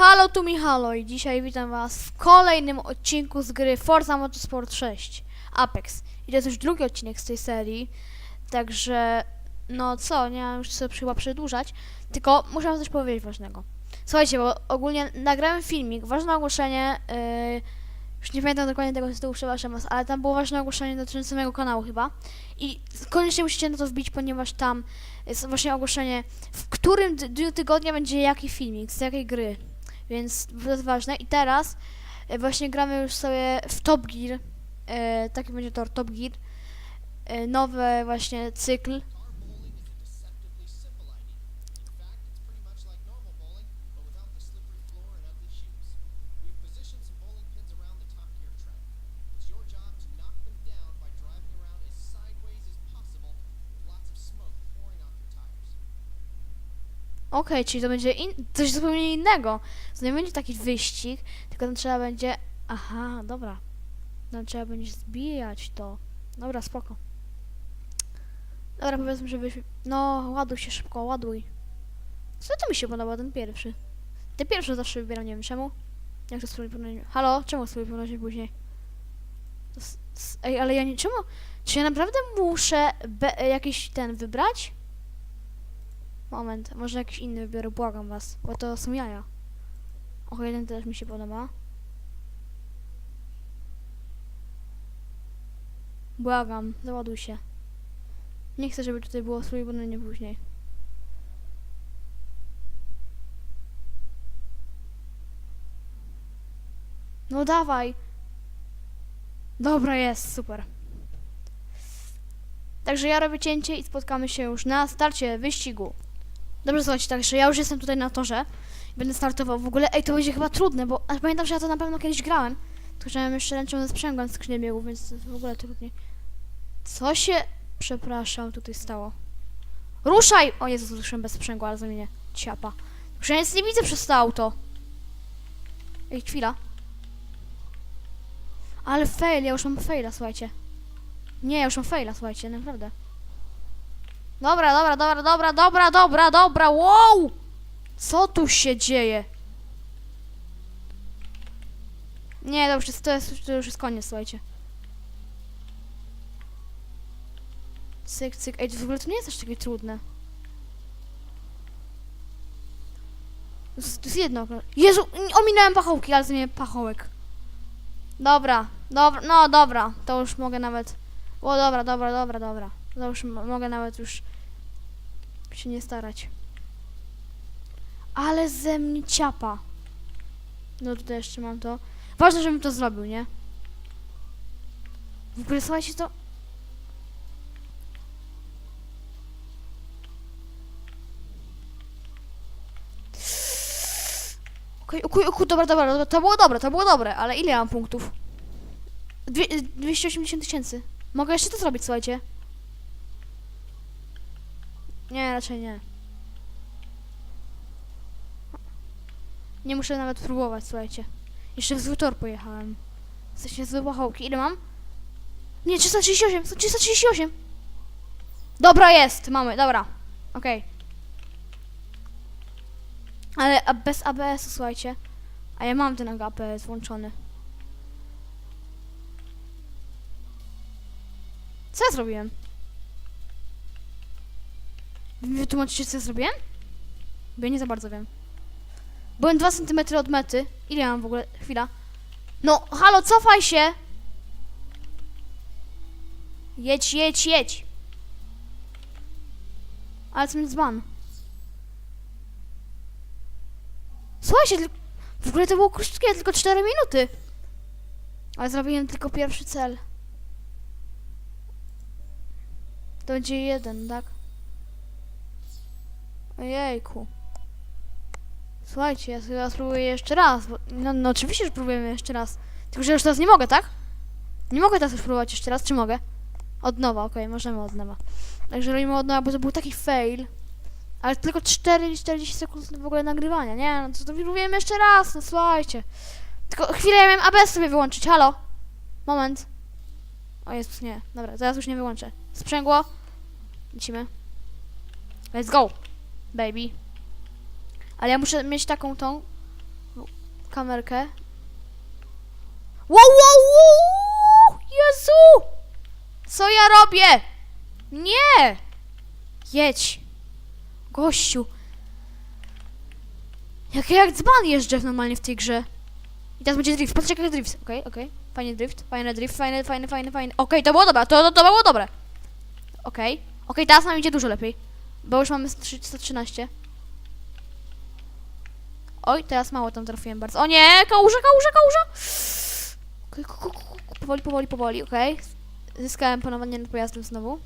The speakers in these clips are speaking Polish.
Halo tu Michalo i dzisiaj witam was w kolejnym odcinku z gry Forza Motorsport 6 Apex. I to jest już drugi odcinek z tej serii, także no co, nie mam już sobie chyba przedłużać, tylko muszę wam coś powiedzieć ważnego. Słuchajcie, bo ogólnie nagrałem filmik, ważne ogłoszenie, yy, już nie pamiętam dokładnie tego tytułu, przepraszam was, ale tam było ważne ogłoszenie dotyczące mojego kanału chyba i koniecznie musicie na to wbić, ponieważ tam jest właśnie ogłoszenie, w którym dniu tygodnia będzie jaki filmik, z jakiej gry. Więc to jest ważne. I teraz e, właśnie gramy już sobie w Top Gear. E, taki będzie tor Top Gear. E, nowy właśnie cykl. Okej, czyli to będzie coś zupełnie innego. To nie będzie taki wyścig, tylko tam trzeba będzie... Aha, dobra. Tam trzeba będzie zbijać to. Dobra, spoko. Dobra, powiedzmy, żebyśmy... No, ładuj się szybko, ładuj. Co to mi się podoba, ten pierwszy? Ten pierwszy zawsze wybieram, nie wiem czemu. Jak to spróbuj porównać? Halo? Czemu spróbuj porównać później? Ej, ale ja nie... Czemu? Czy ja naprawdę muszę jakiś ten wybrać? Moment, może jakiś inny wybiorę, błagam was, bo to są jaja. O, jeden też mi się podoba. Błagam, załaduj się. Nie chcę, żeby tutaj było swój nie później. No dawaj. Dobra, jest, super. Także ja robię cięcie i spotkamy się już na starcie wyścigu. Dobrze, słuchajcie, także ja już jestem tutaj na torze. Będę startował w ogóle. Ej, to będzie chyba trudne, bo a pamiętam, że ja to na pewno kiedyś grałem. Tylko, że miałem jeszcze ręczą ze sprzęgłem skrzynię biegów, więc w ogóle trudniej. Co się, przepraszam, tutaj stało? Ruszaj! O Jezus, ruszyłem bez sprzęgła, ale zamienię ciapa. Już ja nic nie widzę przez to auto. Ej, chwila. Ale fail, ja już mam faila, słuchajcie. Nie, ja już mam faila, słuchajcie, naprawdę. Dobra, dobra, dobra, dobra, dobra, dobra, dobra, wow! Co tu się dzieje? Nie, dobrze, to, jest, to już jest koniec, słuchajcie. Cyk, cyk. Ej, to w ogóle to nie jest aż takie trudne. To jest, to jest jedno. Jezu, ominąłem pachołki, ale zmienię pachołek. Dobra, dobra, no dobra, to już mogę nawet... O, dobra, dobra, dobra, dobra. M- mogę nawet już się nie starać. Ale ze mnie ciapa. No tutaj jeszcze mam to. Ważne, żebym to zrobił, nie? W ogóle słuchajcie to. Okej, okay, okej, dobra, dobra, dobra, to było dobre, to było dobre, ale ile mam punktów? Dwie, 280 tysięcy. Mogę jeszcze to zrobić, słuchajcie. Nie, raczej nie. Nie muszę nawet próbować, słuchajcie. Jeszcze w zły tor pojechałem. Jesteście złe pachołki. Ile mam? Nie, 338, 338. Dobra, jest, mamy, dobra. Okej. Ale a bez ABS-u, słuchajcie. A ja mam ten ABS włączony. Co ja zrobiłem? Wytłumaczycie, co ja zrobiłem? Bo ja nie za bardzo wiem. Byłem 2 cm od mety. Ile mam w ogóle? Chwila. No, halo, cofaj się! Jedź, jedź, jedź! Ale co mnie dzban. Słuchajcie, w ogóle to było krótkie, tylko 4 minuty. Ale zrobiłem tylko pierwszy cel. To będzie jeden, tak? Ojejku. Słuchajcie, ja sobie spróbuję jeszcze raz. Bo, no, no oczywiście, że próbujemy jeszcze raz. Tylko, że już teraz nie mogę, tak? Nie mogę teraz już próbować jeszcze raz, czy mogę? Od nowa, okej, możemy od nowa. Także robimy od nowa, bo to był taki fail. Ale tylko 4-40 sekund w ogóle nagrywania, nie? No to, to próbujemy jeszcze raz, no słuchajcie. Tylko chwilę, ja miałem ABS sobie wyłączyć, halo? Moment. O Jezus, nie. Dobra, teraz już nie wyłączę. Sprzęgło. Lecimy. Let's go, baby. Ale ja muszę mieć taką tą kamerkę. Wow, wow, wow! Jezu! Co ja robię? Nie! Jedź. Gościu. Jak ja jak dzban jeżdżę normalnie w tej grze. I teraz będzie drift. Patrzcie jaki drift. Okej, okej. Fajny drift, fajny drift, fajny, fajny, fajny, fajny. Okej, to było dobre, to, to, to było dobre. Okej. Okej, teraz nam idzie dużo lepiej. Bo już mamy 103 113. Oj, teraz mało tam trafiłem bardzo. O nie, kałuża, kałuża, kałuża! Powoli, powoli, powoli, okej. Zyskałem panowanie nad pojazdem znowu.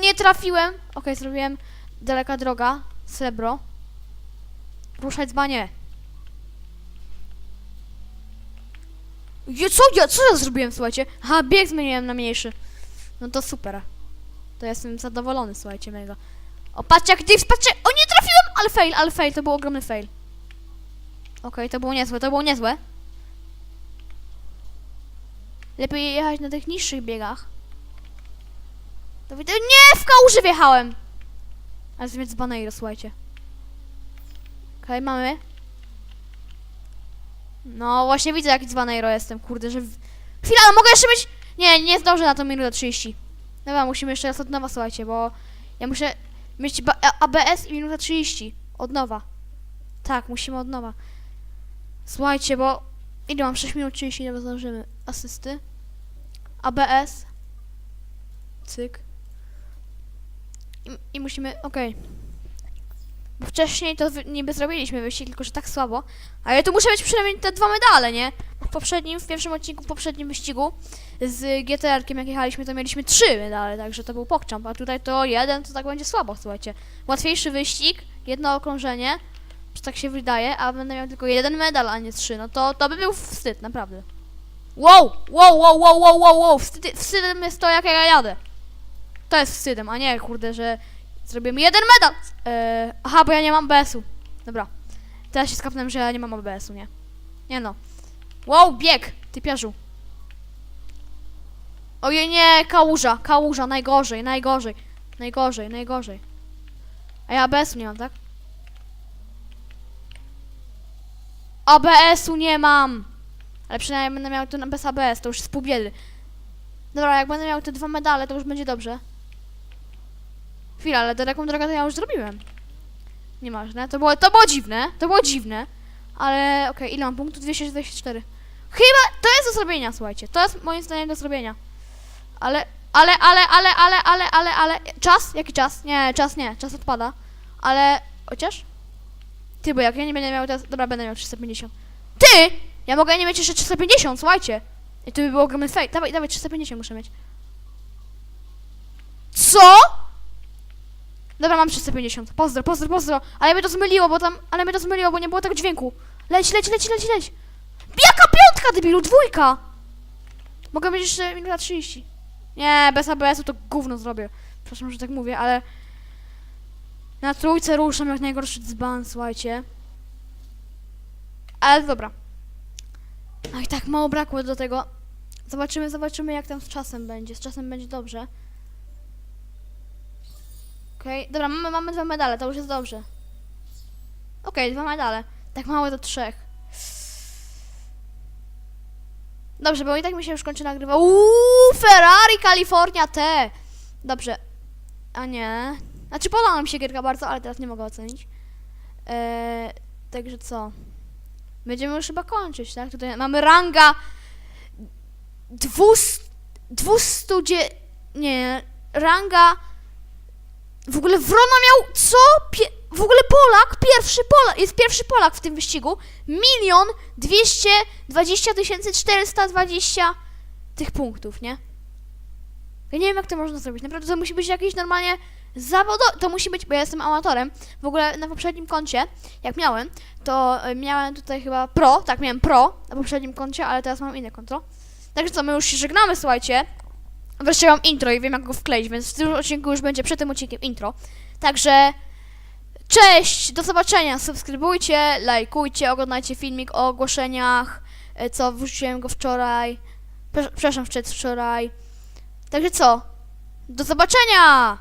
Nie trafiłem. Okej, zrobiłem daleka droga. Srebro. Ruszać dzbanie. Je, co ja, co ja zrobiłem, słuchajcie? Aha, bieg zmieniłem na mniejszy. No to super. To jestem zadowolony, słuchajcie, mega. O, patrzcie jak drift, patrzcie! O, nie trafiłem! Ale fail, ale fail, to był ogromny fail. Okej, to było niezłe, to było niezłe. Lepiej jechać na tych niższych biegach. To widzę, nie, w kałuży wjechałem! Ale zmieć z Baneiro, słuchajcie. Okej, mamy. No, właśnie widzę jaki z Baneiro jestem, kurde, że... w- Chwila, no mogę jeszcze być... Nie, nie zdążę na tą minutę 30. Dobra, musimy jeszcze raz od nowa, słuchajcie, bo... Ja muszę mieć ABS i minuta 30. Od nowa. Tak, musimy od nowa. Słuchajcie, bo... Ile mam? 6 minut 30, nie zdążymy. Asysty. ABS. Cyk. I, i musimy... Okej. Bo wcześniej to niby zrobiliśmy wyścig, tylko że tak słabo. Ale tu muszę mieć przynajmniej te dwa medale, nie? W poprzednim, w pierwszym odcinku, w poprzednim wyścigu z GTR-kiem jak jechaliśmy, to mieliśmy trzy medale, także to był pokczamp, a tutaj to jeden, to tak będzie słabo, słuchajcie. Łatwiejszy wyścig, jedno okrążenie, czy tak się wydaje, a będę miał tylko jeden medal, a nie trzy, no to, to by był wstyd, naprawdę. Wow, wow, wow, wow, wow, wow, wow, wstyd, wstydem jest to, jak ja jadę. To jest wstydem, a nie, kurde, że zrobimy jeden medal. Eee, aha, bo ja nie mam BS-u. Dobra. Teraz się skapnąłem, że ja nie mam ABS-u, nie? Nie no. Wow, bieg, typiarzu. Ojej, nie, kałuża, kałuża, najgorzej, najgorzej, najgorzej, najgorzej. A ja ABS-u nie mam, tak? ABS-u nie mam! Ale przynajmniej będę miał to bez ABS, to już jest pół biedy. Dobra, jak będę miał te dwa medale, to już będzie dobrze. Chwila, ale daleką drogę to ja już zrobiłem. Nieważne, to było, to było dziwne, to było dziwne. Ale okej, ile mam punktów? 224. Chyba to jest do zrobienia, słuchajcie. To jest moim zdaniem do zrobienia. Ale, ale, ale, ale, ale, ale, ale, ale. Czas? Jaki czas? Nie, czas nie, czas odpada. Ale. Chociaż? Ty, bo jak ja nie będę miał teraz. Dobra, będę miał 350. Ty! Ja mogę nie mieć jeszcze 350, słuchajcie. I to by było ogromny fake. Dawaj, dawaj, 350 muszę mieć. Co? Dobra, mam 350. Pozdro, pozdro, pozdro. Ale mnie to zmyliło, bo tam. Ale mnie to zmyliło, bo nie było tego dźwięku. Leć, leć, leć, leć, leć. Jaka piątka, debilu? Dwójka! Mogę mieć jeszcze minuta 30. Nie, bez ABS-u to gówno zrobię. Przepraszam, że tak mówię, ale... Na trójce ruszam jak najgorszy dzban, słuchajcie. Ale dobra. Ach, tak mało brakło do tego. Zobaczymy, zobaczymy jak tam z czasem będzie. Z czasem będzie dobrze. Okej, dobra, mamy, mamy dwa medale, to już jest dobrze. Okej, dwa medale. Tak mało do trzech. Dobrze, bo i tak mi się już kończy nagrywa. Uuu, Ferrari California T. Dobrze. A nie. Znaczy podoba mi się gierka bardzo, ale teraz nie mogę ocenić. Eee, także co? Będziemy już chyba kończyć, tak? Tutaj mamy ranga 200, 200 dzie... Nie, ranga... W ogóle Wrona miał co? Pie... W ogóle Polak, pierwszy Polak, jest pierwszy Polak w tym wyścigu. Milion dwieście dwadzieścia tysięcy czterysta dwadzieścia tych punktów, nie? Ja nie wiem, jak to można zrobić. Naprawdę to musi być jakieś normalnie zawodowe. To musi być, bo ja jestem amatorem. W ogóle na poprzednim koncie, jak miałem, to y, miałem tutaj chyba pro, tak, miałem pro na poprzednim koncie, ale teraz mam inne konto. Także co, my już się żegnamy, słuchajcie. Wreszcie mam intro i wiem, jak go wkleić, więc w tym odcinku już będzie przed tym odcinkiem intro. Także cześć, do zobaczenia, subskrybujcie, lajkujcie, oglądajcie filmik o ogłoszeniach, e, co wrzuciłem go wczoraj, Prze- przepraszam, wczoraj. Także co, do zobaczenia!